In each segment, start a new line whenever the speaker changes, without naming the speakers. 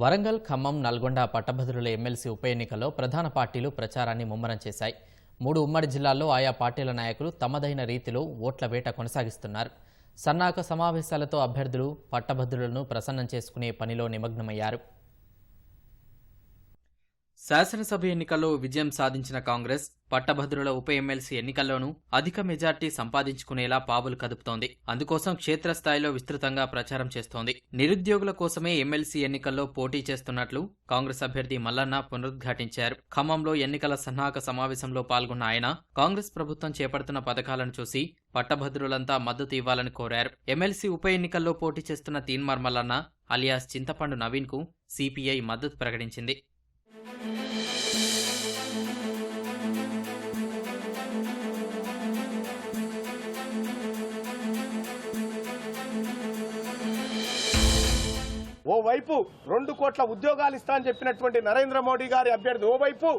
వరంగల్ ఖమ్మం నల్గొండ పట్టభద్రుల ఎమ్మెల్సీ ఉప ఎన్నికల్లో ప్రధాన పార్టీలు ప్రచారాన్ని ముమ్మరం చేశాయి. మూడు ఉమ్మడి జిల్లాల్లో ఆయా పార్టీల నాయకులు తమదైన రీతిలో ఓట్ల వేట కొనసాగిస్తున్నారు. సన్నాహక సమావేశాలతో అభ్యర్థులు పట్టభద్రులను ప్రసన్నం చేసుకునే పనిలో నిమగ్నమయ్యారు. శాసనసభ ఎన్నికల్లో విజయం సాధించిన కాంగ్రెస్ పట్టభద్రుల ఉప ఎమ్మెల్సీ ఎన్నికల్లోనూ అధిక మెజార్టీ సంపాదించుకునేలా పావులు కదుపుతోంది. అందుకోసం క్షేత్రస్థాయిలో విస్తృతంగా ప్రచారం చేస్తోంది. నిరుద్యోగుల కోసమే ఎమ్మెల్సీ ఎన్నికల్లో పోటీ చేస్తున్నట్లు కాంగ్రెస్ అభ్యర్థి మల్లన్న పునరుద్ఘాటించారు. ఖమ్మంలో ఎన్నికల సన్నాహక సమావేశంలో పాల్గొన్న ఆయన కాంగ్రెస్ ప్రభుత్వం చేపడుతున్న పథకాలను చూసి పట్టభద్రులంతా మద్దతు ఇవ్వాలని కోరారు. ఎమ్మెల్సీ ఉప ఎన్నికల్లో పోటీ చేస్తున్న తీన్మార్ మల్లన్న అలియాస్ చింతపండు నవీన్కు సిపిఐ మద్దతు ప్రకటించింది.
వైపు రెండు కోట్ల ఉద్యోగాలు ఇస్తా అని చెప్పినటువంటి నరేంద్ర మోడీ గారి అభ్యర్థి ఓవైపు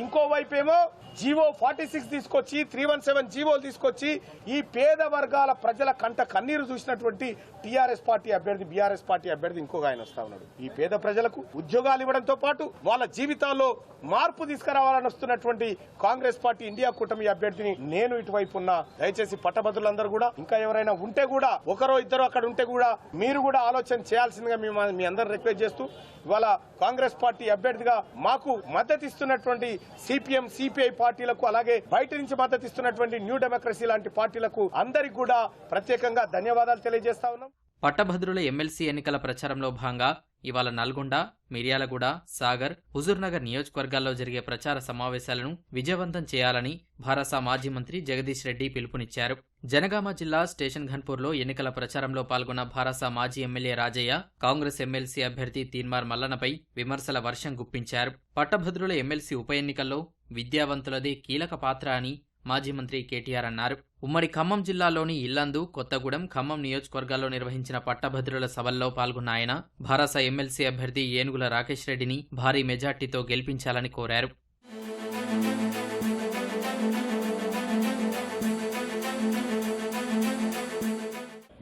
ఇంకో వైపు ఏమో జీవో ఫార్టీ సిక్స్ తీసుకొచ్చి త్రీ వన్ సెవెన్ జీవోలు తీసుకొచ్చి ఈ పేద వర్గాల ప్రజల కంట కన్నీరు చూసినటువంటి టీఆర్ఎస్ పార్టీ అభ్యర్థి బీఆర్ఎస్ పార్టీ అభ్యర్థి ఇంకొక ఆయన వస్తా ఉన్నాడు. ఈ పేద ప్రజలకు ఉద్యోగాలు ఇవ్వడంతో పాటు వాళ్ళ జీవితాల్లో మార్పు తీసుకురావాలని వస్తున్నటువంటి కాంగ్రెస్ పార్టీ ఇండియా కూటమి అభ్యర్థిని నేను ఇటువైపు ఉన్నా దయచేసి పట్టభద్రులందరూ కూడా ఇంకా ఎవరైనా ఉంటే కూడా ఒకరో ఇద్దరు అక్కడ ఉంటే కూడా మీరు కూడా ఆలోచన చేయాల్సిందిగా మేము మీ అందరూ రిక్వెస్ట్ చేస్తూ ఇవాళ కాంగ్రెస్ పార్టీ అభ్యర్థిగా మాకు మద్దతు ఇస్తున్నటువంటి సిపిఎం సిపిఐ పార్టీలకు అలాగే బయట నుంచి మద్దతు ఇస్తున్నటువంటి న్యూ డెమోక్రసీ లాంటి పార్టీలకు అందరికి కూడా ప్రత్యేకంగా ధన్యవాదాలు తెలియజేస్తా ఉన్నాం.
పట్టభద్రుల ఎమ్మెల్సీ ఎన్నికల ప్రచారంలో భాగంగా ఇవాళ నల్గొండ మిర్యాలగూడ సాగర్ హుజూర్నగర్ నియోజకవర్గాల్లో జరిగే ప్రచార సమావేశాలను విజయవంతం చేయాలని భారస మాజీ మంత్రి జగదీష్ రెడ్డి పిలుపునిచ్చారు. జనగామ జిల్లా స్టేషన్ ఘన్పూర్లో ఎన్నికల ప్రచారంలో పాల్గొన్న భారస మాజీ ఎమ్మెల్యే రాజయ్య కాంగ్రెస్ ఎమ్మెల్సీ అభ్యర్థి తీన్మార్ మల్లనపై విమర్శల వర్షం గుప్పించారు. పట్టభద్రుల ఎమ్మెల్సీ ఉప ఎన్నికల్లో విద్యావంతులదే కీలక పాత్ర అని మాజీ మంత్రి కేటీఆర్ అన్నారు. ఉమ్మడి ఖమ్మం జిల్లాలోని ఇల్లందు కొత్తగూడెం ఖమ్మం నియోజకవర్గాల్లో నిర్వహించిన పట్టభద్రుల సభల్లో పాల్గొన్న ఆయన భారస ఎమ్మెల్సీ అభ్యర్థి ఏనుగుల రాకేష్ రెడ్డిని భారీ మెజార్టీతో గెలిపించాలని కోరారు.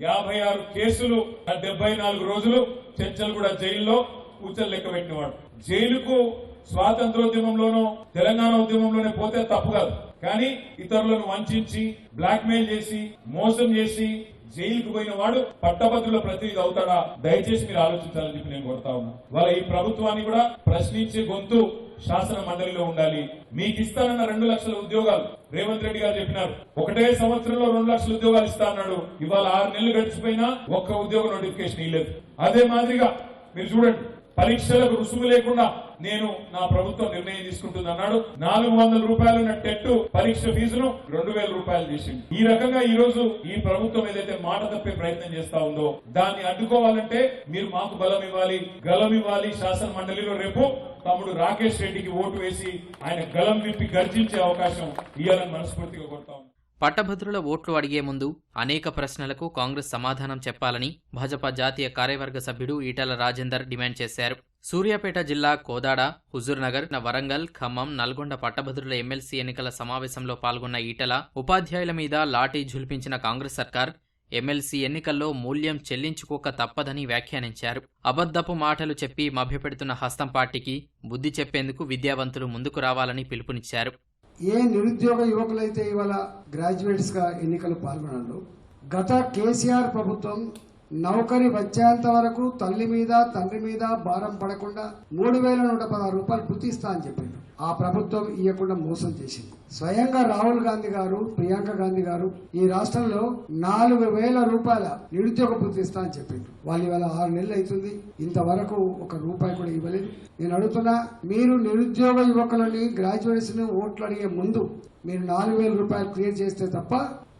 యాభై ఆరు కేసులు డెబ్బై నాలుగు రోజులు చర్చలు కూడా జైల్లో కూర్చొని లెక్క పెట్టినవాడు. జైలుకు స్వాతంత్రోద్యమంలోనూ తెలంగాణ ఉద్యమంలోనే పోతే తప్పు కాదు. కానీ ఇతరులను వంచి బ్లాక్మెయిల్ చేసి మోసం చేసి జైలుకు పోయిన వాడు పట్టభద్రుల ప్రతినిధి అవుతాడా? దయచేసి మీరు ఆలోచించాలని చెప్పి నేను కోరుతా ఉన్నా. వాళ్ళ ఈ ప్రభుత్వాన్ని కూడా ప్రశ్నించే గొంతు శాసన మండలిలో ఉండాలి. మీకు ఇస్తానన్న రెండు లక్షల ఉద్యోగాలు రేవంత్ రెడ్డి గారు చెప్పినారు. ఒకటే సంవత్సరంలో రెండు లక్షల ఉద్యోగాలు ఇస్తా అన్నాడు. ఇవాళ ఆరు నెలలు గడిచిపోయినా ఒక్క ఉద్యోగ నోటిఫికేషన్ ఇవ్వలేదు అదే మాదిరిగా మీరు చూడండి. పరీక్షలకు రుసుము లేకుండా నేను నా ప్రభుత్వం నిర్ణయం తీసుకుంటుంది అన్నాడు. నాలుగు వందల రూపాయలు ఉన్న టెట్ పరీక్ష ఫీజును రెండు వేల రూపాయలు చేసింది ఈ రకంగా ఈ రోజు ఈ ప్రభుత్వం ఏదైతే మాట తప్పే ప్రయత్నం చేస్తా ఉందో దాన్ని అడ్డుకోవాలంటే మీరు మాకు బలం ఇవ్వాలి గలం ఇవ్వాలి శాసన మండలిలో రేపు తమ్ముడు రాకేష్ రెడ్డికి ఓటు వేసి ఆయన గలం విప్పి గర్జించే అవకాశం ఇవ్వాలని మనస్ఫూర్తిగా కొడతా
పట్టభద్రుల ఓట్లు అడిగే ముందు అనేక ప్రశ్నలకు కాంగ్రెస్ సమాధానం చెప్పాలని భాజపా జాతీయ కార్యవర్గ సభ్యుడు ఈటల రాజేందర్ డిమాండ్ చేశారు. సూర్యాపేట జిల్లా కోదాడ హుజూర్నగర్ వరంగల్ ఖమ్మం నల్గొండ పట్టభద్రుల ఎమ్మెల్సీ ఎన్నికల సమావేశంలో పాల్గొన్న ఈటల ఉపాధ్యాయుల మీద లాఠీ ఝుల్పించిన కాంగ్రెస్ సర్కార్ ఎమ్మెల్సీ ఎన్నికల్లో మూల్యం చెల్లించుకోక తప్పదని వ్యాఖ్యానించారు. అబద్ధపు మాటలు చెప్పి మభ్యపెడుతున్న హస్తం పార్టీకి బుద్ధి చెప్పేందుకు విద్యావంతులు ముందుకు రావాలని పిలుపునిచ్చారు.
ఏ నిరుద్యోగ యువకులైతే ఇవాళ గ్రాడ్యుయేట్స్గా ఎన్నికలు పాల్గొనలో గత కేసీఆర్ ప్రభుత్వం నౌకరి వచ్చేంత వరకు తల్లి మీద తండ్రి మీద భారం పడకుండా మూడు వేల నూట పదహారు రూపాయలు పుతిస్తా అని చెప్పిండు. ఆ ప్రభుత్వం ఇవ్వకుండా మోసం చేసింది. స్వయంగా రాహుల్ గాంధీ గారు ప్రియాంక గాంధీ గారు ఈ రాష్ట్రంలో నాలుగు వేల రూపాయల నిరుద్యోగ పుతిస్తా అని చెప్పిండు. వాళ్ళు ఇవాళ ఆరు నెలలు అవుతుంది. ఇంతవరకు ఒక రూపాయి కూడా ఇవ్వలేదు. నేను అడుగుతున్నా మీరు నిరుద్యోగ యువకులని గ్రాడ్యుయేషన్ ఓట్లు అడిగే ముందు మీరు నాలుగు వేల రూపాయలు క్లియర్ చేస్తే తప్ప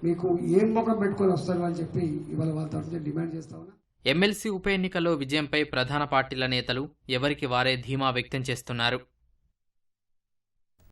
మీకు ఏం ముఖం పెట్టుకొని వస్తారు అని చెప్పి ఇవాళ వాళ్ళ తరఫున డిమాండ్ చేస్తా ఉన్నా.
ఎమ్మెల్సీ ఉప ఎన్నికల్లో విజయంపై ప్రధాన పార్టీల నేతలు ఎవరికి వారే ధీమా వ్యక్తం చేస్తున్నారు?